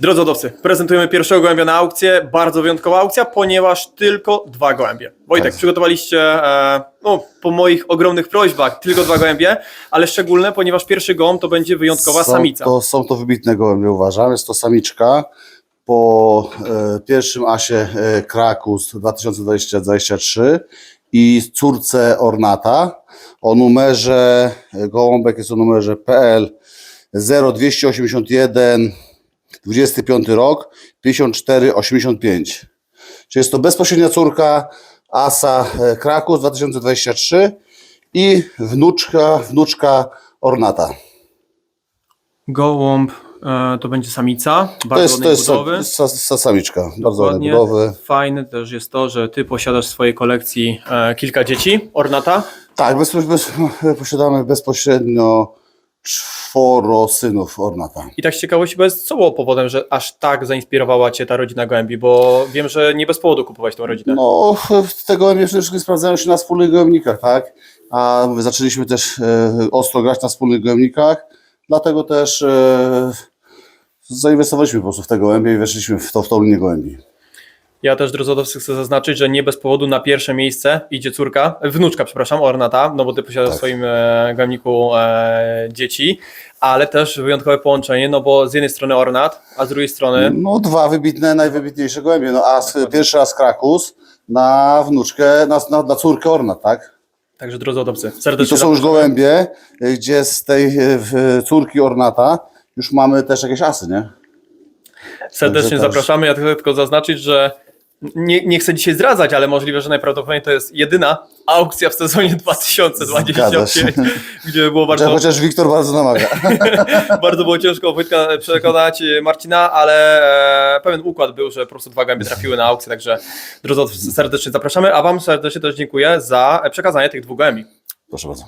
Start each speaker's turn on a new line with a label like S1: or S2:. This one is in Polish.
S1: Drodzy hodowcy, prezentujemy pierwszego gołębia na aukcję. Bardzo wyjątkowa aukcja, ponieważ tylko dwa gołębie. Wojtek,
S2: Tak.
S1: przygotowaliście, e, no, po moich ogromnych prośbach, tylko dwa gołębie, ale szczególne, ponieważ pierwszy gołąb to będzie wyjątkowa
S2: są
S1: samica.
S2: To, są to wybitne gołębie, uważam. Jest to samiczka po e, pierwszym asie e, Krakus 2020-2023 i córce Ornata o numerze, gołąbek jest o numerze PL 0281 25 rok 5485. Czyli jest to bezpośrednia córka Asa e, Krakus 2023 i wnuczka, wnuczka Ornata.
S1: Gołąb e, to będzie samica,
S2: To
S1: bardzo
S2: jest, to jest
S1: budowy.
S2: sa, sa, sa, samiczka, bardzo ładnej budowy.
S1: Fajne też jest to, że ty posiadasz w swojej kolekcji e, kilka dzieci, Ornata.
S2: Tak, bez, bez, posiadamy bezpośrednio czworo synów Ornata.
S1: I tak z ciekawości, bez co było powodem, że aż tak zainspirowała cię ta rodzina gołębi, bo wiem, że nie bez powodu kupowałeś tą rodzinę.
S2: No, te gołębie przede wszystkim sprawdzają się na wspólnych gołębnikach, tak? A mówię, zaczęliśmy też e, ostro grać na wspólnych gołębnikach, dlatego też e, zainwestowaliśmy po prostu w te gołębie i weszliśmy w, to, w tą linię gołębi.
S1: Ja też, drodzy hodowcy, chcę zaznaczyć, że nie bez powodu na pierwsze miejsce idzie córka, wnuczka, przepraszam, Ornata, no bo ty posiadasz w
S2: Tak.
S1: swoim e, e, dzieci, ale też wyjątkowe połączenie, no bo z jednej strony Ornat, a z drugiej strony
S2: No, dwa wybitne, najwybitniejsze gołębie. No, as, pierwszy raz Krakus na wnuczkę, na, na, na córkę Ornat, tak?
S1: Także drodzy hodowcy,
S2: I
S1: serdecznie
S2: to są już gołębie, y, gdzie z tej w- córki Ornata już mamy też jakieś asy, nie?
S1: Serdecznie zapraszamy. Ja chcę tylko zaznaczyć, że nie, nie chcę dzisiaj zdradzać, ale możliwe, że najprawdopodobniej to jest jedyna aukcja w sezonie
S2: Zgadza
S1: 2025,
S2: się.
S1: gdzie było bardzo,
S2: chociaż Wiktor bardzo namaga.
S1: bardzo było ciężko Wojtka przekonać e, Marcina, ale e, pewien układ był, że po prostu dwa gęby trafiły na aukcję, także drodzy, serdecznie zapraszamy, a Wam serdecznie też dziękuję za przekazanie tych dwóch gołębi.
S2: Proszę bardzo.